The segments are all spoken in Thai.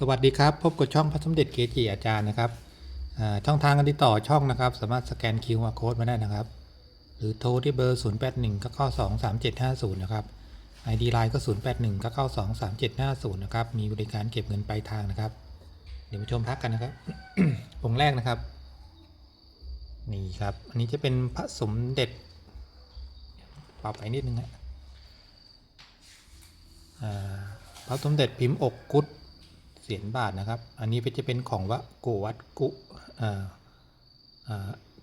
สวัสดีครับ พบกับช่องพระสมเด็จเกจิอาจารย์นะครับช่องทางการติดต่อช่องนะครับ สามารถสแกน QR Code มาได้นะครับ หรือโทรที่เบอร์ 0 8 1 9 9 2 3 7 5 0 นะครับ ID Line ก็ 0 8 1 9 9 2 3 7 5 0 นะครับ มีบริการเก็บเงินปลายทางนะครับ เดี๋ยวมาชมพักกันนะครับองค์แรกนะครับ นี่ครับ อันนี้จะเป็นพระสมเด็จปรับไปนิดนึงนะพระสมเด็จพิมพ์อกกุด เสียนบาทนะครับ อันนี้จะเป็นของวะกูวัดกุ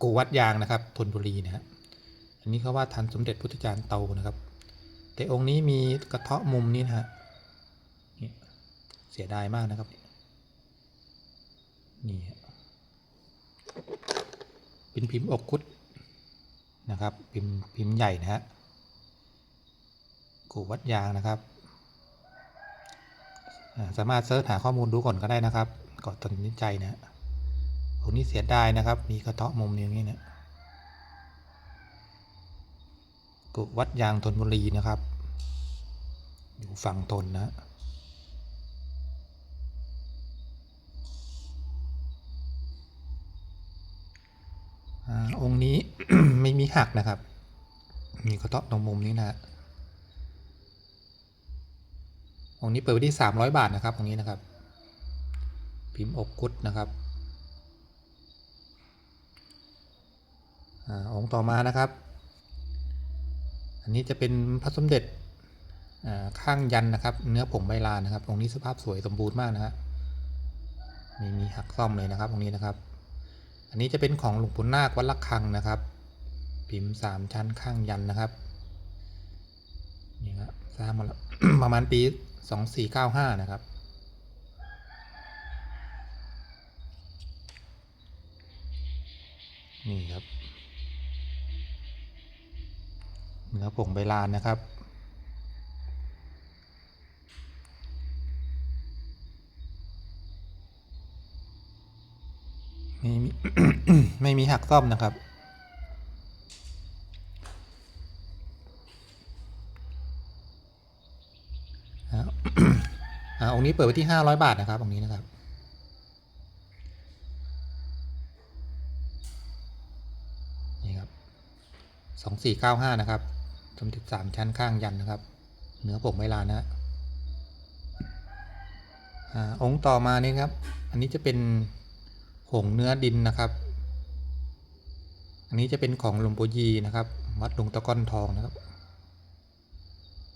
กูวัดยางนะครับธนบุรีนะฮะอันนี้เขาว่าทันสมเด็จพุทธจารย์โตนะครับ แต่องค์นี้มีกระเทาะมุมนี้นะฮะเสียดายมากนะครับ นี่เป็นพิมพ์อกกุดนะครับ พิมพ์พิมพ์ใหญ่นะฮะกูวัดยางนะครับ สามารถเซิร์ชหาข้อมูลดูก่อนก็ได้นะครับก่อนตัดสินใจนะผมนี่เสียดายนะครับ มีกระเทาะมุมอย่างนี้เนะกุวัดยางธนบุรีนะครับ อยู่ฝั่งทนนะอาองค์นี้ไม่มีหักนะครับ มีกระเทาะตรงมุมนี้นะฮะ องค์นี้เปิดไว้ที่ 300 บาทนะครับตรงนี้นะครับ พิมพ์อกกุดนะครับอองค์ต่อมานะครับ อันนี้จะเป็นพระสมเด็จข้างยันนะครับ เนื้อผงใบลานนะครับ องค์นี้สภาพสวยสมบูรณ์มากนะฮะมีมีหักซ่อมเลยนะครับองค์นี้นะครับ อันนี้จะเป็นของหลวงปู่นาควัดละคังนะครับ พิมพ์สามชั้นข้างยันนะครับนี่ครับสร้างมาแล้วประมาณปี สองสี่เก้าห้านะครับ นี่ครับเนื้อผงใบลานนะครับ ไม่มีไม่มีหักซ่อมนะครับ อ่า องค์นี้เปิดไว้ที่ห้าร้อยบาทนะครับองค์นี้นะครับ นี่ครับสองสี่เก้าห้านะครับสมเด็จสามชั้นข้างยันนะครับ เนื้อผมไม่ลานนะฮะอ่าองค์ต่อมานี่ครับ อันนี้จะเป็นหงส์เนื้อดินนะครับ อันนี้จะเป็นของหลวงปู่ยีนะครับ วัดหลวงตะก้อนทองนะครับ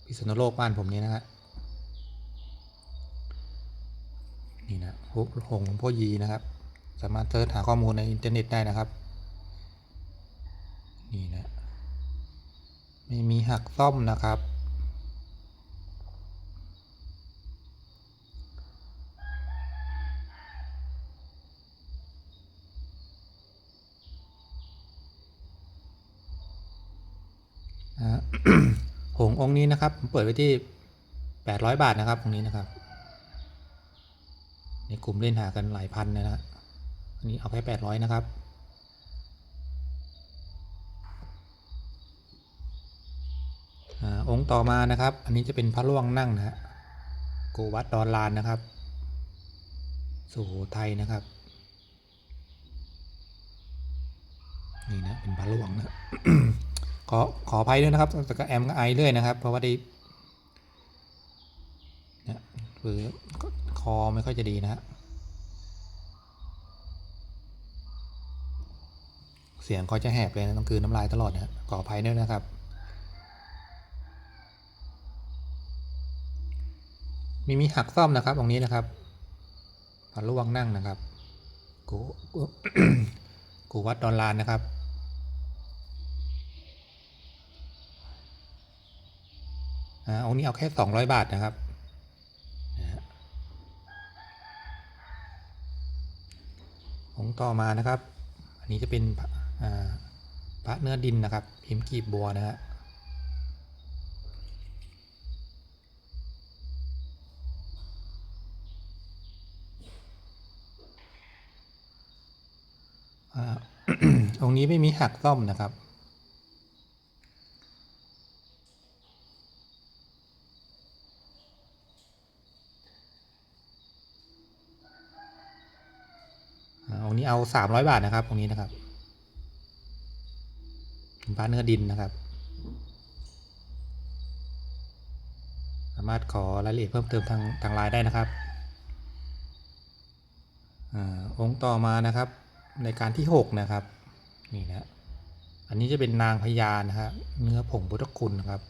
พิษณุโลกบ้านผมนี้นะฮะ นี่นะฮกหงหลวงพ่อยีนะครับ สามารถเสิร์ชหาข้อมูลในอินเทอร์เน็ตได้นะครับ นี่นะไม่มีหักซ่อมนะครับ หงองค์นี้นะครับผมเปิดไว้ที่ 800 บาทนะครับองค์นี้นะครับ ในกลุ่มเล่นหากันหลายพันนะฮะอันนี้เอาแค่แปดร้อยนะครับอ่าองค์ต่อมานะครับ อันนี้จะเป็นพระล่วงนั่งนะฮะโกวัดดอนลานนะครับ สุโขทัยนะครับ นี่นะเป็นพระล่วงนะขอขออภัยด้วยนะครับแต่ก็แอมก็ไอเรื่อยนะครับ เพราะว่าได้เนี่ยคือ อไม่ค่อยจะดีนะฮะเสียงเขาจะแหบเลยนะต้องคืนน้ำลายตลอดนะขออภัยด้วยนะครับ มีมีหักซ่อมนะครับตรงนี้นะครับพันล่วงนั่งนะครับ กูกูวัดดอนลานนะครับอ่าองค์นี้เอาแค่สองร้อยบาทนะครับนะฮะ องค์ต่อมานะครับ อันนี้จะเป็นพระเนื้อดินนะครับพิมพ์กีบบัวนะฮะอ่าองค์นี้ไม่มีหักซ่อมนะครับ องค์นี้ เอาสามร้อยบาทนะครับองนี้นะครับเป็นพระเนื้อดินนะครับ สามารถขอรายละเอียดเพิ่มเติมทางทางไลน์ได้นะครับอาองค์ต่อมานะครับในการที่ 6 นะครับ นี่นะอันนี้จะเป็นนางพญานะครับเนื้อผงพุทธคุณนะครับ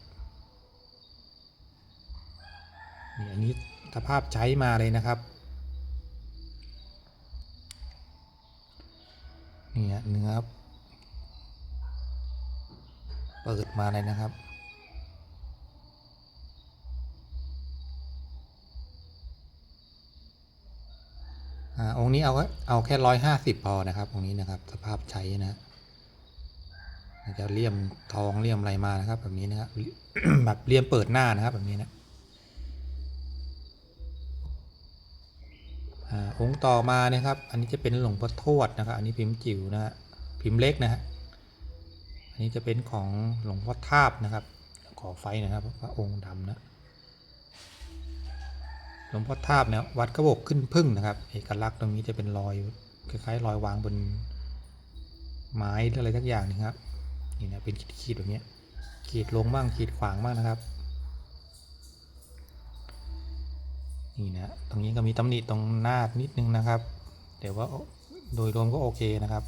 นี่อันนี้สภาพใช้มาเลยนะครับ นี่ฮะเนื้อเปิดมาเลยนะครับ อ่า องค์นี้เอาเอาแค่ร้อยห้าสิบพอนะครับองค์นี้นะครับ สภาพใช้นะจะเลี่ยมทองเลี่ยมอะไรมานะครับ แบบนี้นะครับแบบเลี่ยมเปิดหน้านะครับ แบบนี้นะ องค์ต่อมานะครับ อันนี้จะเป็นหลวงพ่อทวดนะครับ อันนี้พิมพ์จิ๋วนะฮะพิมพ์เล็กนะฮะอันนี้จะเป็นของหลวงพ่อทาบนะครับ ขอไฟนะครับพระองค์ดำนะหลวงพ่อทาบเนี่ยวัดกระบอกขึ้นพึ่งนะครับ เอกลักษณ์ตรงนี้จะเป็นรอยคล้ายๆรอยวางบนไม้หรืออะไรสักอย่างนึงครับนี่นะเป็นขีดๆแบบนี้ขีดลงบ้างขีดขวางบ้างนะครับ นี่นะตรงนี้ก็มีตำหนิตรงหน้านิดนึงนะครับ แต่ว่าโดยรวมก็โอเคนะครับ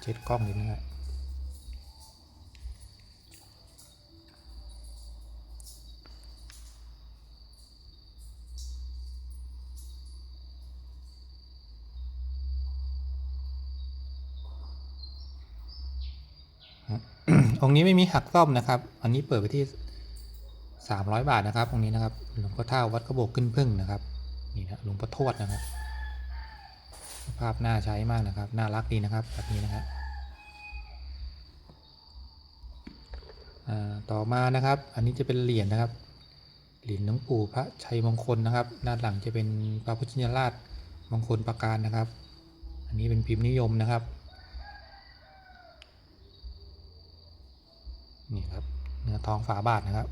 เช็ดกล้องนิดนึงครับองค์นี้ไม่มีหักซ่อมนะครับ อันนี้เปิดไปที่ สามร้อยบาทนะครับองค์นี้นะครับหลวงพ่อเท่าวัดกระโบกขึ้นพึ่งนะครับนี่นะหลวงพ่อทวดนะครับ ภาพน่าใช้มากนะครับ น่ารักดีนะครับแบบนี้นะครับต่อมานะครับ อันนี้จะเป็นเหรียญนะครับ เหรียญหลวงปู่พระชัยมงคลนะครับ ด้านหลังจะเป็นพระพุทธชินราชมงคลประการนะครับ อันนี้เป็นพิมพ์นิยมนะครับนี่ครับเนื้อทองฝาบาทนะครับ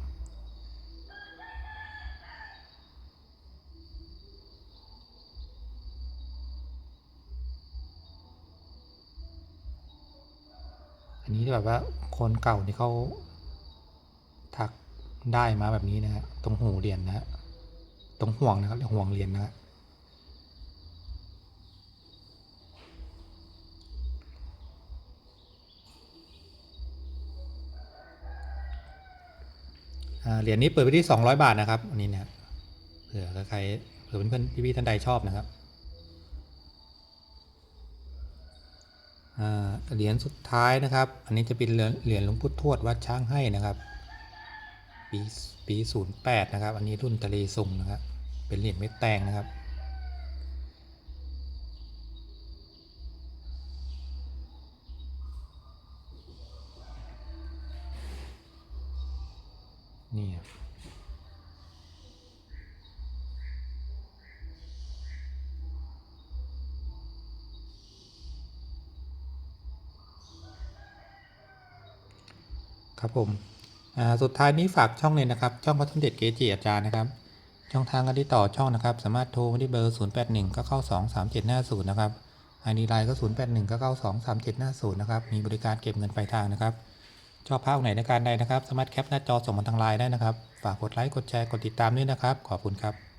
นนี้แบบว่าคนเก่าที่เขาถักได้มาแบบนี้นะฮะตรงหูเหรียญนะฮะตรงห่วงนะครับห่วงเหรียญนะฮะเหรียญนี้เปิดไปที่ 200 บาทนะครับอันนี้เนะเผื่อใครเผื่อเพื่อนๆพี่ๆท่านใดชอบนะครับ อ่า เหรียญสุดท้ายนะครับ อันนี้จะเป็นเหรียญหลวงพุทธทวดวัดช้างให้นะครับ ปีปีศูนย์แปดนะครับ อันนี้รุ่นทะเลสุงนะครับ เป็นเหรียญเม็ดแตงนะครับ นี่ครับ ครับผมอ่าสุดท้ายนี้ฝากช่องเลยนะครับ ช่องพระสมเด็จเกจิอาจารย์นะครับ ช่องทางการติดต่อช่องนะครับ สามารถโทรมาที่เบอร์ 0 8 1 9 9 2 3 7 5 0 นะครับไอดีไลน์ก็ 0 8 1 9 9 2 3 7 5 0 นะครับ มีบริการเก็บเงินปลายทางนะครับ ชอบภาคไหนในการใดนะครับ สามารถแคปหน้าจอส่งมาทางไลน์ได้นะครับ ฝากกดไลค์ กดแชร์ กดติดตามด้วยนะครับ ขอบคุณครับ